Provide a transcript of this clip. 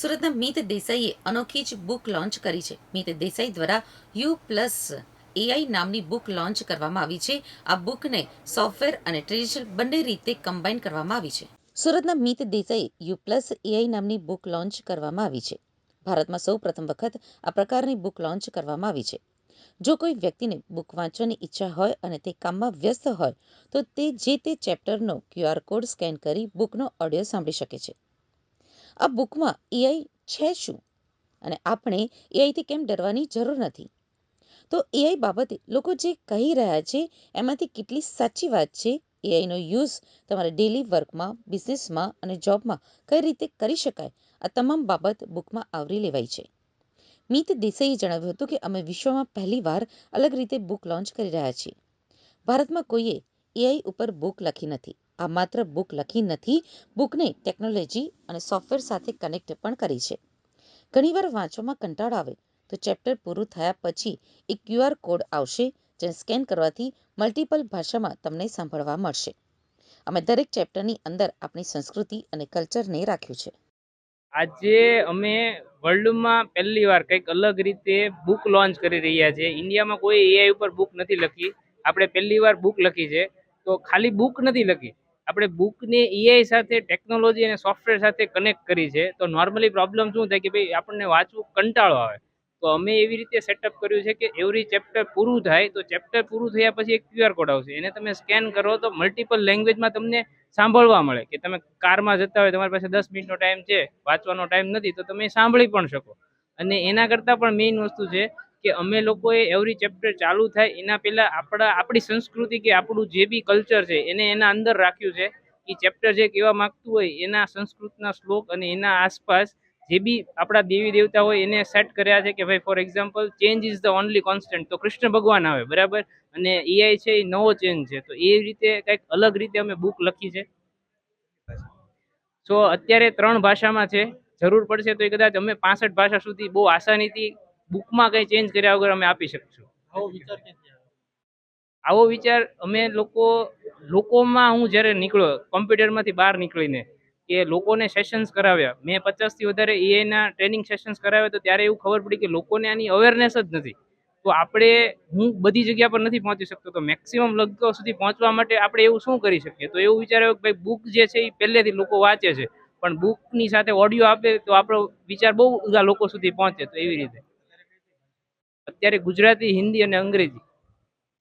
સુરતના મિત દેસાઈએ અનોખી જ બુક લોન્ચ કરી છે. મિત દેસાઈ દ્વારા યુ પ્લસ એઆઈ નામની બુક લોન્ચ કરવામાં આવી છે. આ બુકને સોફ્ટવેર અને ટ્રેડિશનલ બંને રીતે કમ્બાઈન કરવામાં આવી છે. સુરતના Mit Desai U plus AI નામની બુક લોન્ચ કરવામાં આવી છે. ભારતમાં સૌ પ્રથમ વખત આ પ્રકારની બુક લોન્ચ કરવામાં આવી છે. જો કોઈ વ્યક્તિને બુક વાંચવાની ઈચ્છા હોય અને તે કામમાં વ્યસ્ત હોય, તો તે જે તે ચેપ્ટરનો ક્યુઆર કોડ સ્કેન કરી બુકનો ઓડિયો સાંભળી શકે છે. આ બુકમાં એઆઈ છે શું? અને આપણે એઆઈથી કેમ ડરવાની જરૂર નથી? તો એઆઈ બાબતે લોકો જે કહી રહ્યા છે, એમાંથી કેટલી સાચી વાત છે? એઆઈનો યુઝ તમારા ડેલી વર્કમાં, બિઝનેસમાં અને જોબમાં કઈ રીતે કરી શકાય? આ તમામ બાબત બુકમાં આવરી લેવાઈ છે. મિત દેસાઈએ જણાવ્યું હતું કે અમે વિશ્વમાં પહેલીવાર અલગ રીતે બુક લોન્ચ કરી રહ્યા છીએ. ભારતમાં કોઈએ એઆઈ ઉપર બુક લખી નથી. આ માત્ર બુક લખી નથી, બુકને ટેકનોલોજી અને સોફ્ટવેર સાથે કનેક્ટ પણ કરી છે. ઘણીવાર વાંચવામાં કંટાળો આવે તો ચેપ્ટર પૂરું થયા પછી એક ક્યુઆર કોડ આવશે જેને સ્કેન કરવાથી મલ્ટિપલ ભાષામાં તમને સાંભળવા મળશે. અમે દરેક ચેપ્ટરની અંદર આપણી સંસ્કૃતિ અને કલ્ચરને રાખ્યું છે. આજે અમે વર્લ્ડમાં પહેલી વાર કંઈક અલગ રીતે બુક લોન્ચ કરી રહ્યા છે ઇન્ડિયામાં કોઈ એઆઈ ઉપર બુક નથી લખી. આપણે પહેલી વાર બુક લખી છે. તો ખાલી બુક નથી લખી. આપણે બુકને એઆઈ સાથે ટેકનોલોજી અને સોફ્ટવેર સાથે કનેક્ટ કરી છે, તો નોર્મલી પ્રોબ્લેમ શું થાય કે ભાઈ આપણને વાંચવું કંટાળો આવે. તો અમે એવી રીતે સેટઅપ કર્યું છે કે એવરી ચેપ્ટર પૂરું થાય, તો ચેપ્ટર પૂરું થયા પછી એક ક્યુઆર કોડ આવશે. એને તમે સ્કેન કરો તો મલ્ટિપલ લેંગ્વેજમાં તમને સાંભળવા મળે કે તમે કારમાં જતા હોય, તમારી પાસે દસ મિનિટનો ટાઈમ છે, વાંચવાનો ટાઈમ નથી, તો તમે સાંભળી પણ શકો. અને એના કરતાં પણ મેઇન વસ્તુ છે કે અમે લોકોએ એવરી ચેપ્ટર ચાલુ થાય, એના પહેલાં આપણા, આપણી સંસ્કૃતિ કે આપણું જે બી કલ્ચર છે, એને એના અંદર રાખ્યું છે. એ ચેપ્ટર જે કહેવા માગતું હોય, એના સંસ્કૃતના શ્લોક અને એના આસપાસ જે બી આપણા દેવી દેવતા હોય, એને સેટ કર્યા છે કે ભાઈ for example change is the only constant તો કૃષ્ણ ભગવાન આવે, બરાબર? અને એઆઈ છે એ નવો ચેન્જ છે. તો એ રીતે કંઈક અલગ રીતે અમે બુક લખી છે. સો અત્યારે ત્રણ ભાષામાં છે. જરૂર પડશે તો એ કદાચ અમે પાસઠ ભાષા સુધી બહુ આસાનીથી બુકમાં કંઈ ચેન્જ કર્યા વગર અમે આપી શકશું. આવો વિચાર આવો વિચાર અમે લોકો લોકોમાં હું જ્યારે નીકળ્યો કોમ્પ્યુટરમાંથી બહાર નીકળીને કે લોકોને સેશન્સ કરાવ્યા મેં પચાસથી વધારે એઆઈના ટ્રેનિંગ સેશન્સ કરાવ્યા તો ત્યારે એવું ખબર પડી કે લોકોને આની અવેરનેસ જ નથી. તો આપણે હું બધી જગ્યા પર નથી પહોંચી શકતો. તો મેક્સિમમ લોકો સુધી પહોંચવા માટે આપણે એવું શું કરી શકીએ? તો એવું વિચાર્યો કે ભાઈ બુક જે છે એ પહેલેથી લોકો વાંચે છે. પણ બુકની સાથે ઓડિયો આપે તો આપણો વિચાર બહુ બધા લોકો સુધી પહોંચે તો એવી રીતે. અત્યારે ગુજરાતી હિન્દી અને અંગ્રેજી.